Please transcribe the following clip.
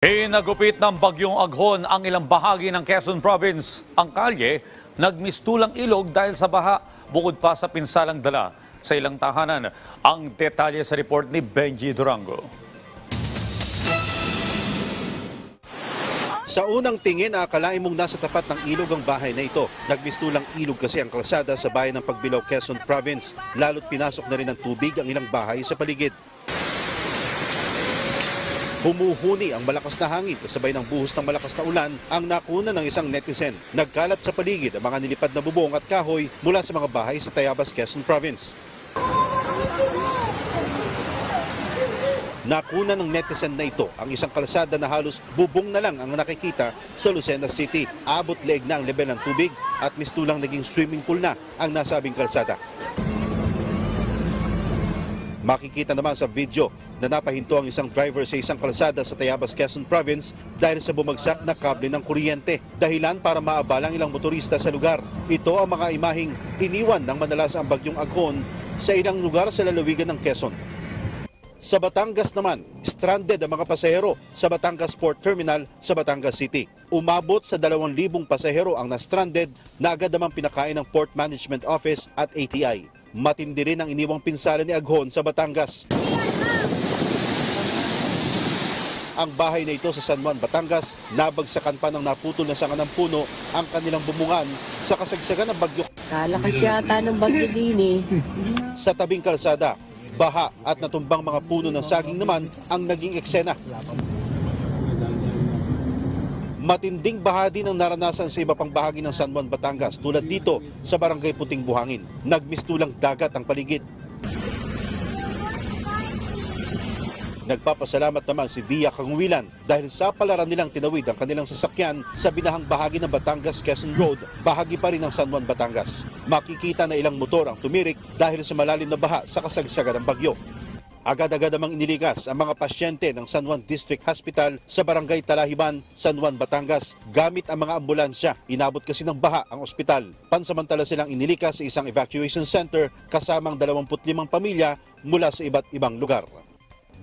Inagupit ng bagyong Aghon ang ilang bahagi ng Quezon Province. Ang kalye, nagmistulang ilog dahil sa baha, bukod pa sa pinsalang dala sa ilang tahanan. Ang detalye sa report ni Benji Durango. Sa unang tingin, akalain mong nasa tapat ng ilog ang bahay na ito. Nagmistulang ilog kasi ang kalsada sa bayan ng Pagbilao, Quezon Province. Lalo't pinasok na rin ng tubig ang ilang bahay sa paligid. Humuhuni ang malakas na hangin kasabay ng buhos ng malakas na ulan ang nakuna ng isang netizen. Nagkalat sa paligid ang mga nilipad na bubong at kahoy mula sa mga bahay sa Tayabas, Quezon Province. Nakuna ng netizen na ito ang isang kalsada na halos bubong na lang ang nakikita sa Lucena City. Abot leeg na ang level ng tubig at mistulang naging swimming pool na ang nasabing kalsada. Makikita naman sa video na napahinto ang isang driver sa isang kalsada sa Tayabas, Quezon Province dahil sa bumagsak na kable ng kuryente. Dahilan para maabalang ilang motorista sa lugar. Ito ang mga imahing iniwan ng madalas ang bagyong Aghon sa ilang lugar sa lalawigan ng Quezon. Sa Batangas naman, stranded ang mga pasahero sa Batangas Port Terminal sa Batangas City. Umabot sa 2,000 pasahero ang na-stranded na agad namang pinakain ng Port Management Office at ATI. Matindi rin ang iniwang pinsala ni Aghon sa Batangas. Ang bahay na ito sa San Juan, Batangas, nabagsakan pa ng naputol na sanga ng puno ang kanilang bumungan sa kasagsagan ng bagyo Kalakas yata ng bagyo din eh. sa tabing kalsada. Baha at natumbang mga puno ng saging naman ang naging eksena. Matinding baha din ang naranasan sa iba pang bahagi ng San Juan, Batangas tulad dito sa Barangay Puting Buhangin. Nagmistulang dagat ang paligid. Nagpapasalamat naman si Via Kanguilan dahil sa palaran nilang tinawid ang kanilang sasakyan sa binahang bahagi ng Batangas Quezon Road, bahagi pa rin ng San Juan, Batangas. Makikita na ilang motor ang tumirik dahil sa malalim na baha sa kasagsagan ng bagyo. Agad-agad namang inilikas ang mga pasyente ng San Juan District Hospital sa Barangay Talahiban, San Juan, Batangas gamit ang mga ambulansya. Inabot kasi ng baha ang ospital. Pansamantala silang inilikas sa isang evacuation center kasamang 25 pamilya mula sa iba't ibang lugar.